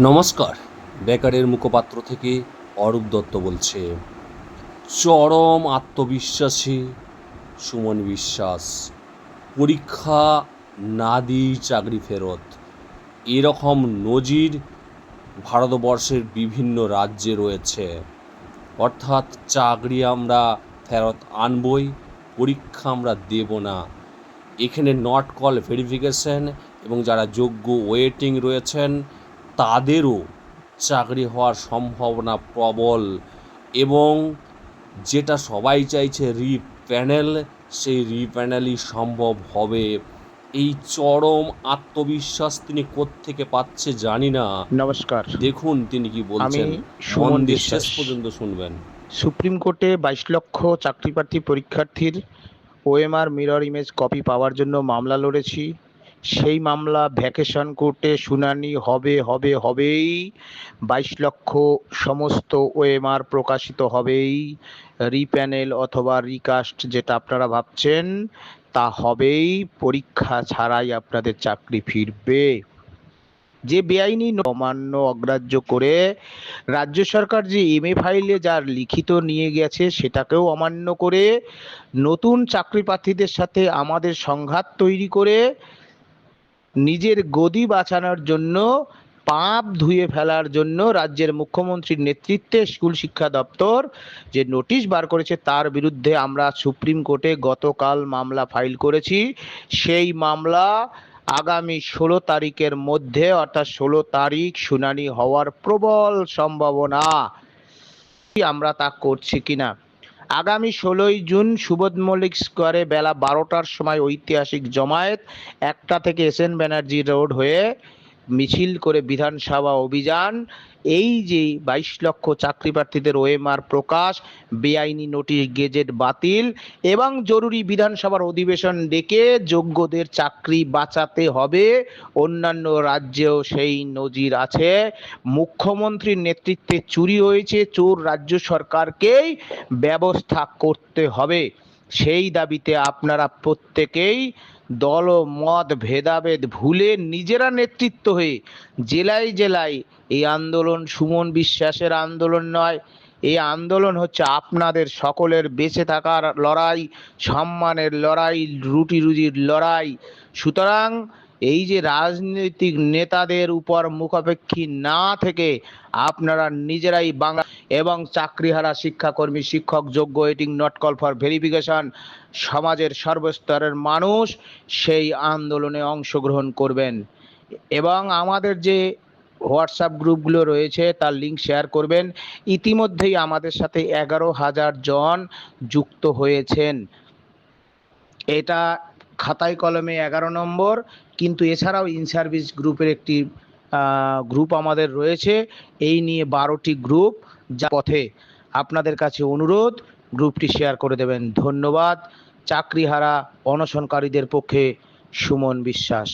নমস্কার। বেকারের মুখপাত্র থেকে অরূপ দত্ত বলছে, চরম আত্মবিশ্বাসী সুমন বিশ্বাস, পরীক্ষা না দিয়েই চাকরি ফেরত। এরকম নজির ভারতবর্ষের বিভিন্ন রাজ্যে রয়েছে। অর্থাৎ চাকরি আমরা ফেরত আনবই, পরীক্ষা আমরা দেব না। এখানে নট কল ভেরিফিকেশন এবং যারা যোগ্য ওয়েটিং রয়েছেন তাদেরও চাকরি হওয়ার সম্ভাবনা প্রবল এবং যেটা সবাই চাইছে রি প্যানেল সেই রি প্যানেলই সম্ভব হবে। এই চরম আত্মবিশ্বাস তিনি কোত্থেকে পাচ্ছে জানি না। নমস্কার। দেখুন তিনি কি বলছেন। সুমন। শেষ পর্যন্ত শুনবেন। সুপ্রিম কোর্টে বাইশ লক্ষ চাকরিপ্রার্থী পরীক্ষার্থীর ওএমআর মিরর ইমেজ কপি পাওয়ার জন্য মামলা লড়েছি। সেই মামলা ভ্যাকেশন কোর্টে শুনানি হবে হবে, হবেই। বাইশ লক্ষ সমস্ত ওএমআর প্রকাশিত হবেই। রিপ্যানেল অথবা রিকাস্ট যেটা আপনারা ভাবছেন, তা হবেই। পরীক্ষা ছাড়াই আপনাদের চাকরি ফিরবে। যে বেআইনি অমান্য অগ্রাহ্য করে রাজ্য সরকার যে এমএ ফাইলে যার লিখিত নিয়ে গেছে, সেটাকেও অমান্য করে নতুন চাকরি প্রার্থীদের সাথে আমাদের সংঘাত তৈরি করে নিজের গদি বাঁচানোর জন্য, পাপ ধুয়ে ফেলার জন্য রাজ্যের মুখ্যমন্ত্রীর নেতৃত্বে স্কুল শিক্ষা দপ্তর যে নোটিশ বার করেছে তার বিরুদ্ধে আমরা সুপ্রিম কোর্টে গতকাল মামলা ফাইল করেছি। সেই মামলা আগামী ষোলো তারিখের মধ্যে, অর্থাৎ ষোলো তারিখ শুনানি হওয়ার প্রবল সম্ভাবনা। আমরা তা করছি কিনা? আগামী ষোলোই জুন সুবোধ মল্লিক স্কোয়ারে বেলা বারোটার সময় ঐতিহাসিক জমায়েত, একটা থেকে এস এন ব্যানার্জি রোড হয়ে মিছিল করে বিধানসভা অভিযান। এই যে বাইশ লক্ষ চাকরি প্রার্থীদের ওএমআর প্রকাশ, বেআইনি নোটিশ গেজেট বাতিল এবং জরুরি বিধানসভার অধিবেশন ডেকে যোগ্যদের চাকরি বাঁচাতে হবে, অন্যান্য রাজ্যেও সেই নজির আছে। মুখ্যমন্ত্রীর নেতৃত্বে চুরি হয়েছে, চোর রাজ্য সরকারকেই ব্যবস্থা করতে হবে। সেই দাবিতে আপনারা প্রত্যেকেই দল মত ভেদাভেদ ভুলে নিজেরা নেতৃত্ব হয়ে জেলায় জেলায় এই আন্দোলন, সুমন বিশ্বাসের আন্দোলন নয়, এই আন্দোলন হচ্ছে আপনাদের সকলের বেঁচে থাকার লড়াই, সম্মানের লড়াই রুটি রুজির লড়াই। সুতরাং এই যে রাজনৈতিক নেতাদের উপর মুখাপেক্ষী না থেকে আপনারা নিজেরাই বাংলা এবং চাকরিহারা শিক্ষাকর্মী, শিক্ষক, যোগ্য waiting not call for verification সমাজের সর্বস্তরের মানুষ সেই আন্দোলনে অংশগ্রহণ করবেন। এবং আমাদের যে হোয়াটসঅ্যাপ গ্রুপগুলো রয়েছে, তার লিঙ্ক শেয়ার করবেন। ইতিমধ্যেই আমাদের সাথে এগারো হাজার জন যুক্ত হয়েছেন। এটা খাতায় কলমে এগারো নম্বর, কিন্তু এছাড়াও ইন সার্ভিস গ্রুপের একটি গ্রুপ আমাদের রয়েছে, এই নিয়ে বারোটি গ্রুপ যা পথে আপনাদের কাছে অনুরোধ গ্রুপটি শেয়ার করে দেবেন। ধন্যবাদ। চাকরিহারা অনশনকারীদের পক্ষে সুমন বিশ্বাস।